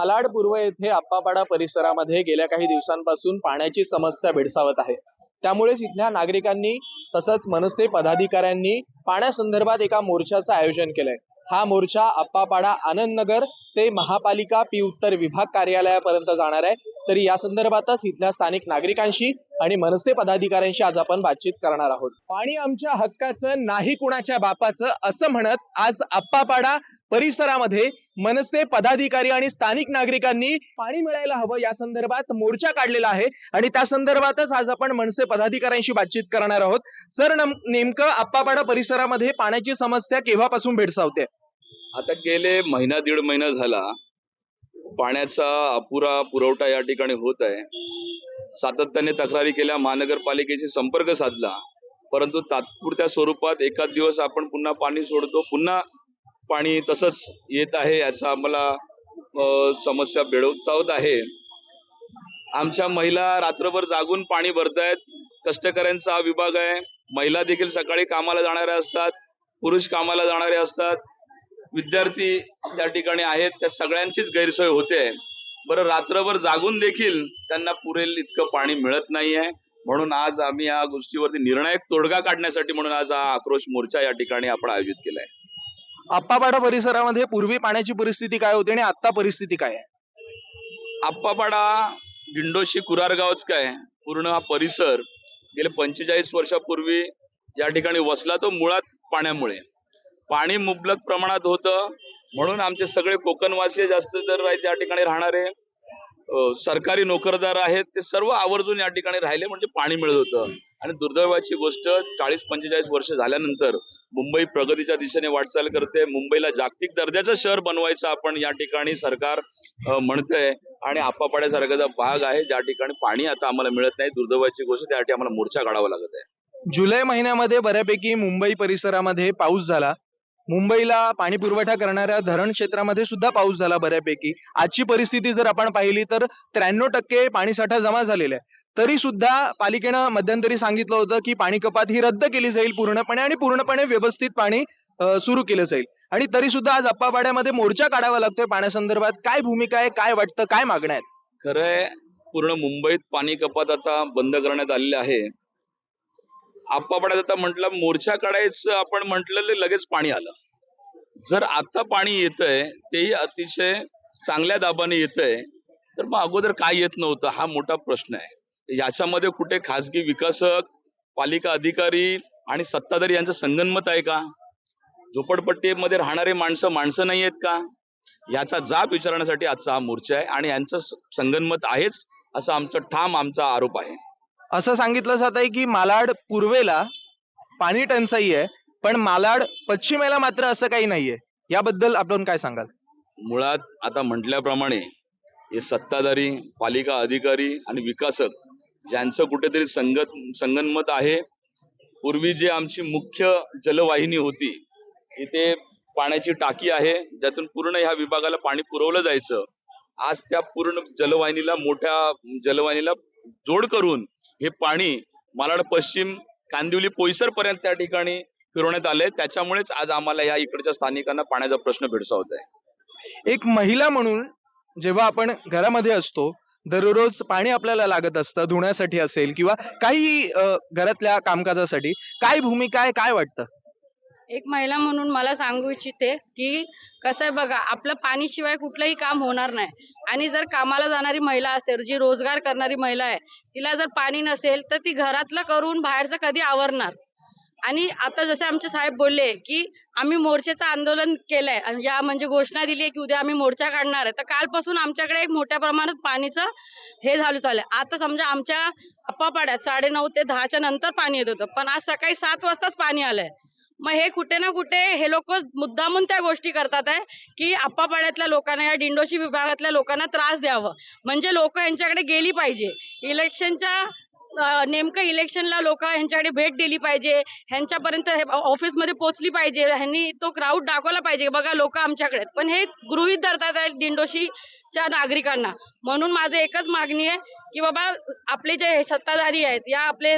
मालाड पूर्व येथे आप्पापाडा परिसरामध्ये गेल्या काही दिवसांपासून पाण्याची समस्या भेडसावत आहे. त्यामुळेच इथल्या नागरिकांनी तसंच मनसे पदाधिकाऱ्यांनी पाण्यासंदर्भात एका मोर्चाचं आयोजन केलंय. हा मोर्चा आप्पापाडा आनंदनगर ते महापालिका पी उत्तर विभाग कार्यालयापर्यंत जाणार आहे. तरी या संदर्भातच इथल्या स्थानिक नागरिकांशी आणि मनसे पदाधिकाऱ्यांशी आज आपण बातचीत करणार आहोत. पाणी आमच्या हक्काचं नाही कुणाच्या बापाचं असं म्हणत आज आप्पापाडा परिसरामध्ये मनसे पदाधिकारी आणि स्थानिक नागरिकांनी पाणी मिळायला हवं या संदर्भात मोर्चा काढलेला आहे. आणि त्या संदर्भातच आज आपण मनसे पदाधिकाऱ्यांशी बातचीत करणार आहोत. सर नम- नेमकं आप्पापाडा परिसरामध्ये पाण्याची समस्या केव्हापासून भेडसावते? आता गेले महिना दीड महिना झाला. पाण्याचा अपुरा पुरवठा या ठिकाणी होत आहे. सातत्याने तक्रारी केल्या महानगरपालिकेशी संपर्क साधला. परंतु तात्पुरत्या स्वरूपात एकाच दिवस आपण पुन्हा पाणी सोडतो. पुन्हा पाणी तसंच येत आहे याचा आम्हाला समस्या भेडसावत आहे. आमच्या महिला रात्रभर जागून पाणी भरतायत. कष्टकऱ्यांचा हा विभाग आहे. महिला देखील सकाळी कामाला जाणाऱ्या असतात. पुरुष कामाला जाणारे असतात. विद्यार्थी त्या ठिकाणी आहेत. त्या सगळ्यांचीच गैरसोय होते. बरं रात्रभर जागून देखील त्यांना पुरेल इतकं पाणी मिळत नाहीये. म्हणून आज आम्ही या गोष्टीवरती निर्णायक तोडगा काढण्यासाठी म्हणून आज हा आक्रोश मोर्चा या ठिकाणी आपण आयोजित केलाय. आप्पापाडा परिसरामध्ये पूर्वी पाण्याची परिस्थिती काय होती आणि आता परिस्थिती काय आहे? आप्पापाडा दिंडोशी कुरारगावच काय? पूर्ण हा परिसर गेले पंचेचाळीस वर्षापूर्वी या ठिकाणी वसला तो मुळात पाण्यामुळे. पाणी मुबलक प्रमाणात होतं. म्हणून आमचे सगळे कोकणवासी जास्त जर त्या ठिकाणी राहणारे सरकारी नोकरदार आहेत ते सर्व आवर्जून या ठिकाणी राहिले म्हणजे पाणी मिळत होतं. आणि दुर्दैवाची गोष्ट चाळीस पंचेचाळीस वर्ष झाल्यानंतर मुंबई प्रगतीच्या दिशेने वाटचाल करते मुंबईला जागतिक दर्जाचं शहर बनवायचं आपण या ठिकाणी सरकार म्हणतंय. आणि आपापाड्यासारखाचा भाग आहे ज्या ठिकाणी पाणी आता आम्हाला मिळत नाही दुर्दैवाची गोष्ट त्यासाठी आम्हाला मोर्चा काढावा लागत आहे. जुलै महिन्यामध्ये बऱ्यापैकी मुंबई परिसरामध्ये पाऊस झाला. मुंबईला पाणी पुरवठा करणाऱ्या धरण क्षेत्रामध्ये सुद्धा पाऊस झाला बऱ्यापैकी. आजची परिस्थिती जर आपण पाहिली तर त्र्याण्णव टक्के पाणीसाठा जमा झालेला आहे. तरी सुद्धा पालिकेनं मध्यंतरी सांगितलं होतं की पाणी कपात ही रद्द केली जाईल पूर्णपणे आणि पूर्णपणे व्यवस्थित पाणी सुरू केलं जाईल. आणि तरी सुद्धा आज अप्पापाड्यामध्ये मोर्चा काढावा लागतोय पाण्यासंदर्भात. काय भूमिका आहे काय वाटतं काय मागण्या आहेत? खरंय पूर्ण मुंबईत पाणी कपात आता बंद करण्यात आलेले आहे. आप्पा आता म्हटलं मोर्चा काढायचं आपण म्हटलं लगेच पाणी आलं. जर आता पाणी येतंय तेही अतिशय चांगल्या दाबाने येतंय तर मग अगोदर काय येत नव्हतं हा मोठा प्रश्न आहे. याच्यामध्ये कुठे खासगी विकासक पालिका अधिकारी आणि सत्ताधारी यांचं संगनमत आहे का? झोपडपट्टीमध्ये राहणारे माणसं माणसं नाही आहेत का? याचा जाब विचारण्यासाठी आजचा हा मोर्चा आहे आणि यांचं संगनमत आहेच असं आमचं ठाम आमचा आरोप आहे. असं सांगितलं जात आहे की मालाड पूर्वेला पाणी टंचाई आहे पण मालाड पश्चिमेला मात्र असं काही नाहीये. याबद्दल आपण काय सांगाल? मुळात आता म्हटल्याप्रमाणे हे सत्ताधारी पालिका अधिकारी आणि विकासक ज्यांचं कुठेतरी संगत संगनमत आहे पूर्वी जे आमची मुख्य जलवाहिनी होती इथे पाण्याची टाकी आहे ज्यातून पूर्ण ह्या विभागाला पाणी पुरवलं जायचं आज त्या पूर्ण जलवाहिनीला मोठ्या जलवाहिनीला जोड करून हे पाणी मालाड पश्चिम कांदिवली पोईसर पर्यंत त्या ठिकाणी फिरवण्यात आले त्याच्यामुळेच आज आम्हाला या इकडच्या स्थानिकांना पाण्याचा प्रश्न भेडसावत आहे. एक महिला म्हणून जेव्हा आपण घरामध्ये असतो दररोज पाणी आपल्याला लागत असतं धुण्यासाठी असेल किंवा काही घरातल्या कामकाजासाठी काय भूमिका आहे काय वाटतं? एक महिला म्हणून मला सांगू इच्छिते की कसं आहे बघा आपलं पाणीशिवाय कुठलंही काम होणार नाही. आणि जर कामाला जाणारी महिला असते जी रोजगार करणारी महिला आहे तिला जर पाणी नसेल तर ती घरातलं करून बाहेरचं कधी आवरणार? आणि आता जसे आमचे साहेब बोलले की आम्ही मोर्चेचं आंदोलन केलंय आणि या म्हणजे घोषणा दिली आहे की उद्या आम्ही मोर्चा काढणार आहे तर कालपासून आमच्याकडे एक मोठ्या प्रमाणात पाणीचं हे झालं चाललंय आता समजा आमच्या अप्पापाड्यात साडे नऊ ते दहाच्या नंतर पाणी येत होतं पण आज सकाळी सात वाजताच पाणी आलंय. मग हे कुठे ना कुठे हे लोक मुद्दामून त्या गोष्टी करतात आहे की आप्पापाड्यातल्या लोकांना या दिंडोशी विभागातल्या लोकांना त्रास द्यावं. म्हणजे लोक यांच्याकडे गेली पाहिजे. इलेक्शनच्या नेमकं इलेक्शनला लोक ह्यांच्याकडे भेट दिली पाहिजे ह्यांच्यापर्यंत ऑफिसमध्ये पोहोचली पाहिजे ह्यांनी तो क्राऊड दाखवला पाहिजे बघा लोक आमच्याकडे पण हे गृहित धरतात आहे दिंडोशीच्या नागरिकांना. म्हणून माझं एकच मागणी आहे की बाबा आपले जे सत्ताधारी आहेत या आपले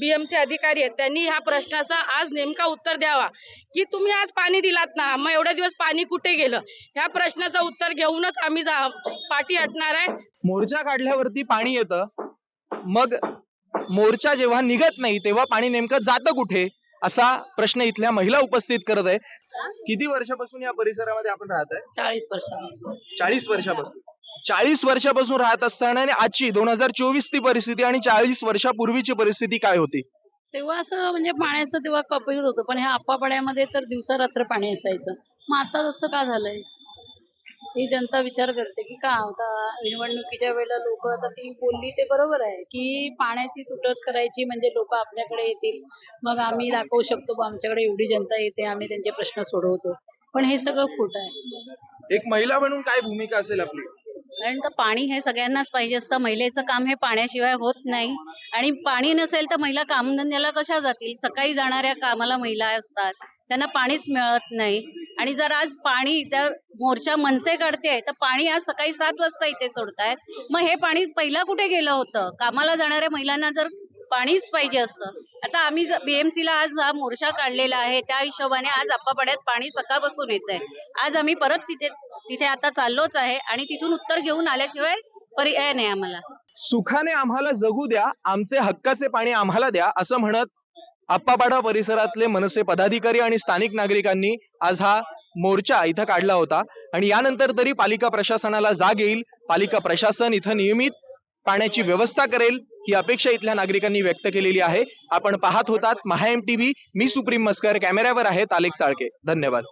बीएमसी अधिकारी आहेत त्यांनी ह्या प्रश्नाचा आज नेमका उत्तर द्यावा. की तुम्ही आज पाणी दिलात ना मग एवढ्या दिवस पाणी कुठे गेलं? ह्या प्रश्नाचं उत्तर घेऊनच आम्ही जा पाठी हटणार आहे. मोर्चा काढल्यावरती पाणी येतं. मग मोर्चा जेव्हा निघत नाही तेव्हा पाणी नेमकं जातं कुठे? असा प्रश्न इथल्या महिला उपस्थित करत आहे. किती वर्षापासून या परिसरामध्ये आपण राहत आहे? चाळीस वर्षापासून. चाळीस वर्षापासून. चाळीस वर्षापासून राहत असताना आणि आजची दोन हजार चोवीस ती परिस्थिती आणि चाळीस वर्षापूर्वीची परिस्थिती काय होती? तेव्हा असं म्हणजे पाण्याचं तेव्हा कपील होतं पण ह्या आप्पापाड्यामध्ये तर दिवसा रात्र पाणी असायचं. मग आता तसं का झालंय? ही जनता विचार करते की का आता निवडणुकीच्या वेळेला लोक आता ती बोलली ते बरोबर आहे की पाण्याची तुटत करायची म्हणजे लोक आपल्याकडे येतील. मग आम्ही दाखवू शकतो बा आमच्याकडे एवढी जनता येते आम्ही त्यांचे प्रश्न सोडवतो. पण हे सगळं खोटं आहे. एक महिला म्हणून काय भूमिका असेल आपली? कारण तर पाणी हे सगळ्यांनाच पाहिजे असतं. महिलेचं काम हे पाण्याशिवाय होत नाही. आणि पाणी नसेल तर महिला कामधंद्याला कशा जातील? सकाळी जाणाऱ्या कामाला महिला असतात. त्यांना पाणीच मिळत नाही. आणि जर आज पाणी तर मोर्चा मनसे काढते तर पाणी आज सकाळी सात वाजता इथे सोडतायत. मग हे पाणी पहिला कुठे गेलं होतं? कामाला जाणाऱ्या महिलांना जर पाणीच पाहिजे असतं आता आम्ही बीएमसी ला आज हा मोर्चा काढलेला आहे. त्या हिशोबाने आज आप्पापाड्यात पाणी सकाळपासून येत आहे. आज आम्ही परत तिथे तिथे आता चाललोच आहे आणि तिथून उत्तर घेऊन आल्याशिवाय पर्याय नाही आम्हाला. सुखाने आम्हाला जगू द्या आमचे हक्काचे पाणी आम्हाला द्या असं म्हणत आप्पापाडा परिसरातले मनसे पदाधिकारी आणि स्थानिक नागरिकांनी आज हा मोर्चा इथं काढला होता. आणि यानंतर तरी पालिका प्रशासनाला जाग येईल. पालिका प्रशासन इथं नियमित पाण्याची व्यवस्था करेल ही अपेक्षा इथल्या नागरिकांनी व्यक्त केलेली आहे. आपण पाहत होतात महा एम टीव्ही मी सुप्रीम मस्कर कॅमेऱ्यावर आहेत अलेक्स साळके. धन्यवाद.